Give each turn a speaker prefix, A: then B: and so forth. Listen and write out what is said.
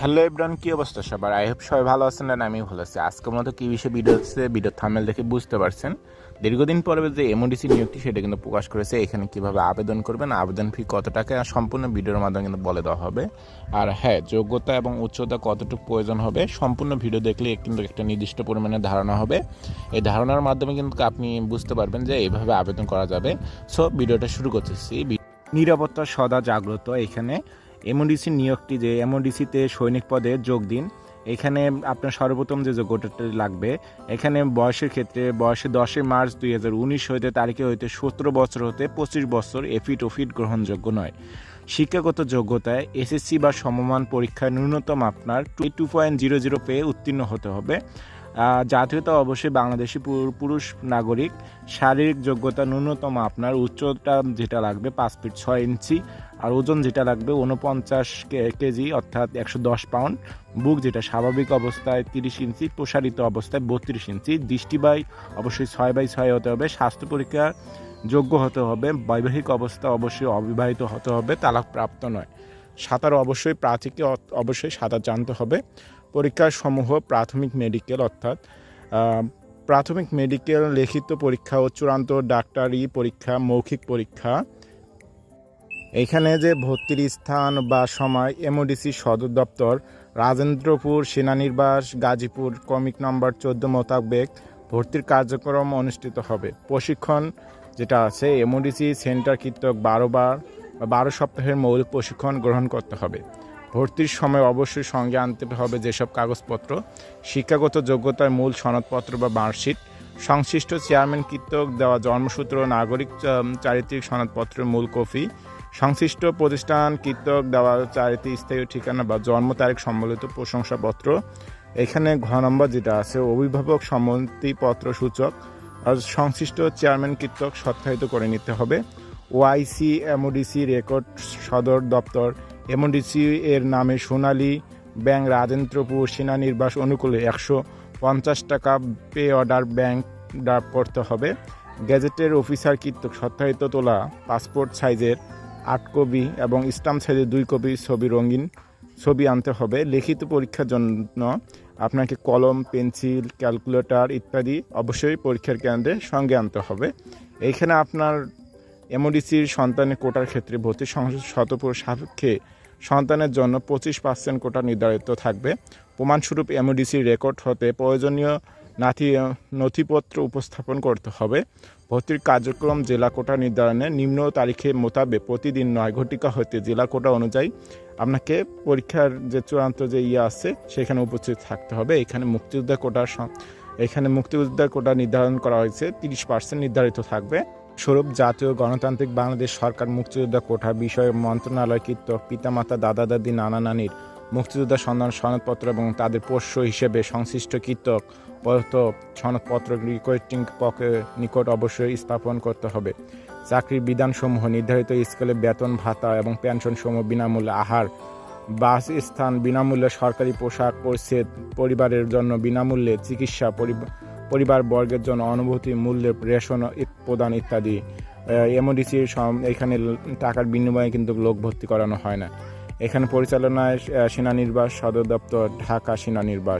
A: Hello everyone কি অবস্থা সবার? আই হোপ সবাই ভালো আছেন আর আমি ভালো আছি। আজকের মতো কী বিষয়ে ভিডিও হচ্ছে ভিডিও থামেল দেখে বুঝতে পারছেন। দীর্ঘদিন পরে যে এমওডিসি নিয়োগটি, সেটা কিন্তু প্রকাশ করেছে। এখানে কীভাবে আবেদন করবেন, আবেদন ফি কত টাকা, সম্পূর্ণ ভিডিওর মাধ্যমে কিন্তু বলে দেওয়া হবে। আর হ্যাঁ যোগ্যতা এবং উচ্চতা কতটুকু প্রয়োজন হবে, সম্পূর্ণ ভিডিও দেখলে কিন্তু একটা নির্দিষ্ট পরিমাণে ধারণা হবে। এই ধারণার মাধ্যমে কিন্তু আপনি বুঝতে পারবেন যে এইভাবে আবেদন করা যাবে। সো ভিডিওটা শুরু করতেছি। নিরাপত্তা সদা জাগ্রত এখানে। এমওডিসি নিয়োগটি যে এমওডিসিতে সৈনিক পদে যোগ দিন, এখানে আপনার সর্বপ্রথম যে যোগ্যতাটি লাগবে, এখানে বয়সের ক্ষেত্রে বয়সে দশই মার্চ দুই হাজার উনিশ হইতে তারিখে হইতে সতেরো বছর হতে পঁচিশ বছর এফিট ওফিট গ্রহণযোগ্য নয়। শিক্ষাগত যোগ্যতায় এসএসসি বা সমমান পরীক্ষায় ন্যূনতম আপনার টু পয়েন্ট জিরো জিরো পেয়ে উত্তীর্ণ হতে হবে। জাতীয়তা অবশ্যই বাংলাদেশি পুরুষ নাগরিক। শারীরিক যোগ্যতা ন্যূনতম আপনার, উচ্চতা যেটা লাগবে পাঁচ ফিট ছয় ইঞ্চি, আর ওজন যেটা লাগবে উনপঞ্চাশ কেজি অর্থাৎ একশো দশ পাউন্ড বুক যেটা স্বাভাবিক অবস্থায় তিরিশ ইঞ্চি, প্রসারিত অবস্থায় বত্রিশ ইঞ্চি। দৃষ্টি বাই অবশ্যই ছয় বাই ছয় হতে হবে। স্বাস্থ্য পরীক্ষা যোগ্য হতে হবে। বৈবাহিক অবস্থা অবশ্যই অবিবাহিত হতে হবে তালাক প্রাপ্ত নয়। সাঁতার অবশ্যই প্রাচীকে অবশ্যই সাঁতার জানতে হবে। পরীক্ষার সমূহ প্রাথমিক মেডিকেল অর্থাৎ প্রাথমিক মেডিকেল লিখিত পরীক্ষা ও চূড়ান্ত ডাক্তারি পরীক্ষা, মৌখিক পরীক্ষা। এখানে যে ভর্তির স্থান বা সময় এমওডিসি সদর দপ্তর, রাজেন্দ্রপুর সেনানির্বাস গাজীপুর কমিক নম্বর চোদ্দ মোতাবেক ভর্তির কার্যক্রম অনুষ্ঠিত হবে। প্রশিক্ষণ যেটা আছে এমওডিসি সেন্টার কৃতক বারো বার বা বারো সপ্তাহের মৌলিক প্রশিক্ষণ গ্রহণ করতে হবে। ভর্তির সময় অবশ্যই সঙ্গে আনতে হবে যেসব কাগজপত্র, শিক্ষাগত যোগ্যতার মূল সনদপত্র বা মার্কশিট, সংশ্লিষ্ট চেয়ারম্যান কৃতক দেওয়া জন্মসূত্র নাগরিক চারিত্রিক সনদপত্রের মূল কপি, সংশ্লিষ্ট প্রতিষ্ঠান কৃতক দেওয়া চারিত্রিক স্থায়ী ঠিকানা বা জন্ম তারিখ সম্বলিত প্রশংসাপত্র, এখানে ঘ নম্বর যেটা আছে, অভিভাবক সম্মতিপত্র সূচক, আর সংশ্লিষ্ট চেয়ারম্যান কৃতক সত্যায়িত করে নিতে হবে, ওআইসি, এমওডিসি, রেকর্ড, সদর দপ্তর এমওডিসি এর নামে সোনালী ব্যাংক রাজেন্দ্রপুর সেনানির্বাস অনুকূলে একশো পঞ্চাশ টাকা পে অর্ডার ব্যাংক ড্রাফট করতে হবে। গ্যাজেটের অফিসার কৃতক সত্যায়িত তোলা পাসপোর্ট সাইজের আট কপি এবং স্টাম্প সাইজের দুই কপি ছবি রঙিন ছবি আনতে হবে। লিখিত পরীক্ষার জন্য আপনাকে কলম, পেন্সিল, ক্যালকুলেটর ইত্যাদি অবশ্যই পরীক্ষার কেন্দ্রে সঙ্গে আনতে হবে। এইখানে আপনার এমওডিসির সন্তানের কোটার ক্ষেত্রে ভর্তি সংসদ শতপুর সাপেক্ষে সন্তানের জন্য পঁচিশ পার্সেন্ট কোটা নির্ধারিত থাকবে। প্রমাণস্বরূপ এমওডিসির রেকর্ড হতে প্রয়োজনীয় নাথি নথিপত্র উপস্থাপন করতে হবে। ভর্তির কার্যক্রম জেলা কোটা নির্ধারণে নিম্ন তারিখে মোতাবেক প্রতিদিন নয় ঘটিকা হতে জেলা কোটা অনুযায়ী আপনাকে পরীক্ষার যে চূড়ান্ত যে ইয়ে আছে, সেখানে উপস্থিত থাকতে হবে। এখানে মুক্তিযোদ্ধা কোটার সং- এখানে মুক্তিযোদ্ধা কোটা নির্ধারণ করা হয়েছে, তিরিশ পার্সেন্ট নির্ধারিত থাকবে। স্বরূপ জাতীয় গণতান্ত্রিক বাংলাদেশ সরকার মুক্তিযোদ্ধা কোঠা বিষয়ে মন্ত্রণালয় কৃতক পিতামাতা, দাদা দাদি, নানা নানির মুক্তিযোদ্ধা সন্ধান সনদপত্র এবং তাদের পোষ্য হিসেবে সংশ্লিষ্ট কৃতক পদার্থ সনদপত্র রিকোয়েস্টিং পকের নিকট অবশ্যই স্থাপন করতে হবে। চাকরির বিধানসমূহ নির্ধারিত স্কেলে বেতন, ভাতা এবং পেনশন সমূহ বিনামূল্যে আহার, বাস স্থান বিনামূল্যে সরকারি পোশাক পরিচ্ছেদ পরিবারের জন্য বিনামূল্যে চিকিৎসা পরিবার পরিবার বর্গের জন্য অনুভূতি, মূল্যের রেশন প্রদান ইত্যাদি। এমওডিসির এখানে টাকার বিনিময়ে কিন্তু লোক ভর্তি করানো হয় না। এখানে পরিচালনায় সেনানির্বাস সদর দপ্তর, ঢাকা সেনানির্বাস